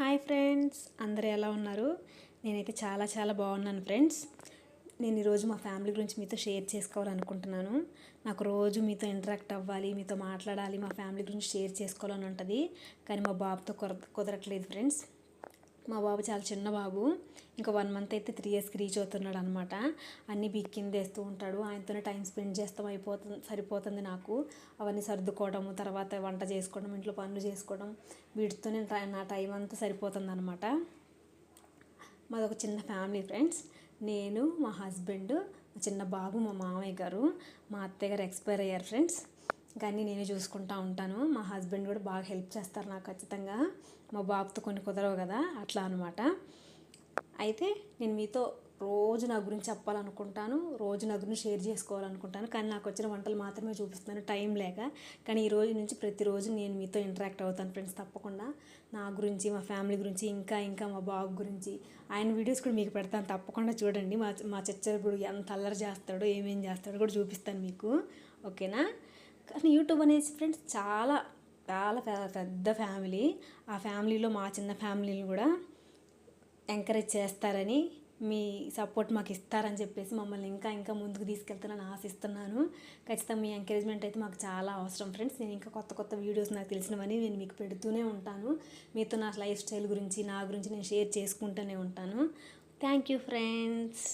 Hi friends అందరు ఎలా ఉన్నారు? నేనైతే చాలా చాలా బాగున్నాను ఫ్రెండ్స్. నేను ఈరోజు మా ఫ్యామిలీ గురించి మీతో షేర్ చేసుకోవాలనుకుంటున్నాను. నాకు రోజు మీతో ఇంటరాక్ట్ అవ్వాలి మీతో మాట్లాడాలి మా ఫ్యామిలీ గురించి షేర్ చేసుకోవాలని ఉంటుంది. కానీ మా బాబుతో కుదరట్లేదు ఫ్రెండ్స్. మా బాబు చాలా చిన్న బాబు. ఇంకా వన్ మంత్ అయితే త్రీ ఇయర్స్కి రీచ్ అవుతున్నాడు అనమాట అన్నీ బిక్కింది వేస్తూ ఉంటాడు. ఆయనతోనే టైం స్పెండ్ చేస్తాం అయిపోతుంది సరిపోతుంది నాకు. అవన్నీ సర్దుకోవడం తర్వాత వంట చేసుకోవడం ఇంట్లో పనులు చేసుకోవడం వీటితోనే టై- నా టైం అంతా సరిపోతుంది అనమాట మాది ఒక చిన్న ఫ్యామిలీ ఫ్రెండ్స్ నేను మా హస్బెండ్ మా చిన్న బాబు మా మామయ్య గారు మా అత్తయ్య గారు ఎక్స్పైర్ అయ్యారు ఫ్రెండ్స్ కానీ నేనే చూసుకుంటా ఉంటాను. మా హస్బెండ్ కూడా బాగా హెల్ప్ చేస్తారు నాకు ఖచ్చితంగా. మా బాబుతో కొన్ని కుదరవు కదా అట్లా అనమాట అయితే నేను మీతో రోజు నా గురించి చెప్పాలనుకుంటాను రోజు నా గురించి షేర్ చేసుకోవాలనుకుంటాను. కానీ నాకు వచ్చిన వంటలు మాత్రమే చూపిస్తాను టైం లేక. కానీ ఈ రోజు నుంచి ప్రతిరోజు నేను మీతో ఇంటరాక్ట్ అవుతాను ఫ్రెండ్స్ తప్పకుండా. నా గురించి మా ఫ్యామిలీ గురించి ఇంకా ఇంకా మా బాబు గురించి. ఆయన వీడియోస్ కూడా మీకు పెడతాను తప్పకుండా చూడండి. మా మా చచ్చరపుడు ఎంత అల్లరి చేస్తాడో ఏమేం చేస్తాడో కూడా చూపిస్తాను మీకు. ఓకేనా? కానీ యూట్యూబ్ అనేసి ఫ్రెండ్స్ చాలా చాలా పెద్ద ఫ్యామిలీ. ఆ ఫ్యామిలీలో మా చిన్న ఫ్యామిలీని కూడా ఎంకరేజ్ చేస్తారని మీ సపోర్ట్ మాకు ఇస్తారని చెప్పేసి మమ్మల్ని ఇంకా ఇంకా ముందుకు తీసుకెళ్తానని ఆశిస్తున్నాను. ఖచ్చితంగా మీ ఎంకరేజ్మెంట్ అయితే మాకు చాలా అవసరం ఫ్రెండ్స్. నేను ఇంకా కొత్త కొత్త వీడియోస్ నాకు తెలిసినవని నేను మీకు పెడుతూనే ఉంటాను. మీతో నా లైఫ్ స్టైల్ గురించి నా గురించి నేను షేర్ చేసుకుంటూనే ఉంటాను. Thank you friends.